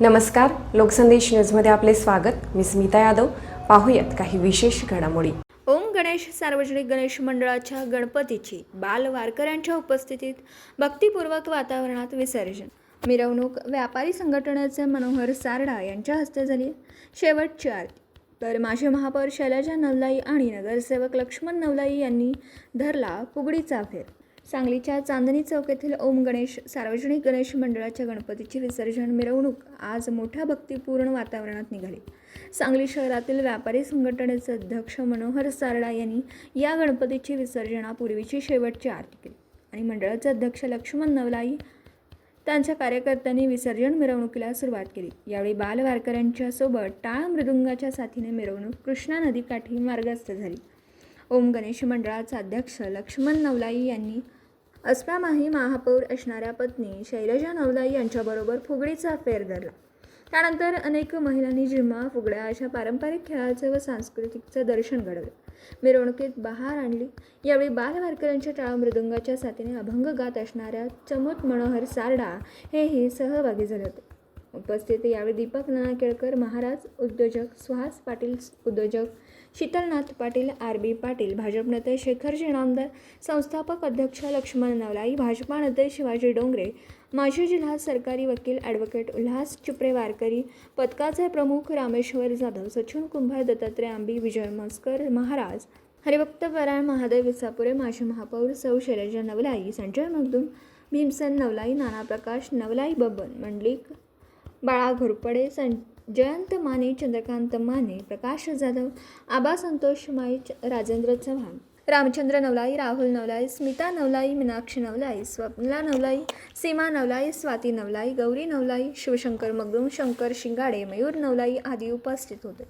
नमस्कार लोकसंदेश न्यूजमध्ये आपले स्वागत. मी स्मिता यादव. पाहूयात काही विशेष घडामोडी. ओम गणेश सार्वजनिक गणेश मंडळाच्या गणपतीची बाल वारकऱ्यांच्या उपस्थितीत भक्तिपूर्वक वातावरणात विसर्जन. मिरवणूक व्यापारी संघटनेचे मनोहर सारडा यांच्या हस्ते झाली शेवटची आरती. तर माजी महापौर शैलजा नवलाई आणि नगरसेवक लक्ष्मण नवलाई यांनी धरला फुगडीचा फेर. सांगलीच्या चांदणी चौक येथील ओम गणेश सार्वजनिक गणेश मंडळाच्या गणपतीची विसर्जन मिरवणूक आज मोठ्या भक्तिपूर्ण वातावरणात निघाली. सांगली शहरातील व्यापारी संघटनेचे अध्यक्ष मनोहर सारडा यांनी या गणपतीची विसर्जनापूर्वीची शेवटची आरती केली आणि मंडळाचे अध्यक्ष लक्ष्मण नवलाई त्यांच्या कार्यकर्त्यांनी विसर्जन मिरवणुकीला सुरुवात केली. यावेळी बालवारकऱ्यांच्या सोबत टाळ मृदुंगाच्या साथीने मिरवणूक कृष्णा नदीकाठी मार्गस्थ झाली. ओम गणेश मंडळाचा अध्यक्ष लक्ष्मण नवलाई यांनी अस्पामाही महापौर असणाऱ्या पत्नी शैलजा नवलाई यांच्याबरोबर फुगडीचा फेर धरला. त्यानंतर अनेक महिलांनी जिम्मा फुगड्या अशा पारंपरिक खेळाचं व सांस्कृतिकचं दर्शन घडवलं. मिरवणुकीत बहार आणली. यावेळी बालवारकऱ्यांच्या टाळ मृदंगाच्या साथीने अभंग गात असणाऱ्या चमूत मनोहर सारडा हेही सहभागी झाले होते. उपस्थित यावेळी दीपक नाना केळकर महाराज उद्योजक सुहास पाटील उद्योजक शीतलनाथ पाटील आर बी पाटील भाजप नेते शेखरजी नामदार संस्थापक अध्यक्ष लक्ष्मण नवलाई भाजपा नेते शिवाजी डोंगरे माजी जिल्हा सरकारी वकील ॲडव्होकेट उल्हास चिपरे वारकरी पथकाचे प्रमुख रामेश्वर जाधव सचिन कुंभार दत्तात्रय आंबी विजय मस्कर महाराज हरिभक्त परायण महादेव विसापुरे माजी महापौर सौ शैलजा नवलाई संजय मगदूम भीमसेन नवलाई नाना प्रकाश नवलाई बबन मंडलिक बाळा घोरपडे सं जयंत माने चंद्रकांत माने प्रकाश जाधव आबा संतोष माई राजेंद्र चव्हाण रामचंद्र नवलाई राहुल नवलाई स्मिता नवलाई मीनाक्षी नवलाई स्वप्नला नवलाई सीमा नवलाई स्वाती नवलाई गौरी नवलाई शिवशंकर मगरूम शंकर शिंगाडे मयूर नवलाई आदी उपस्थित होते.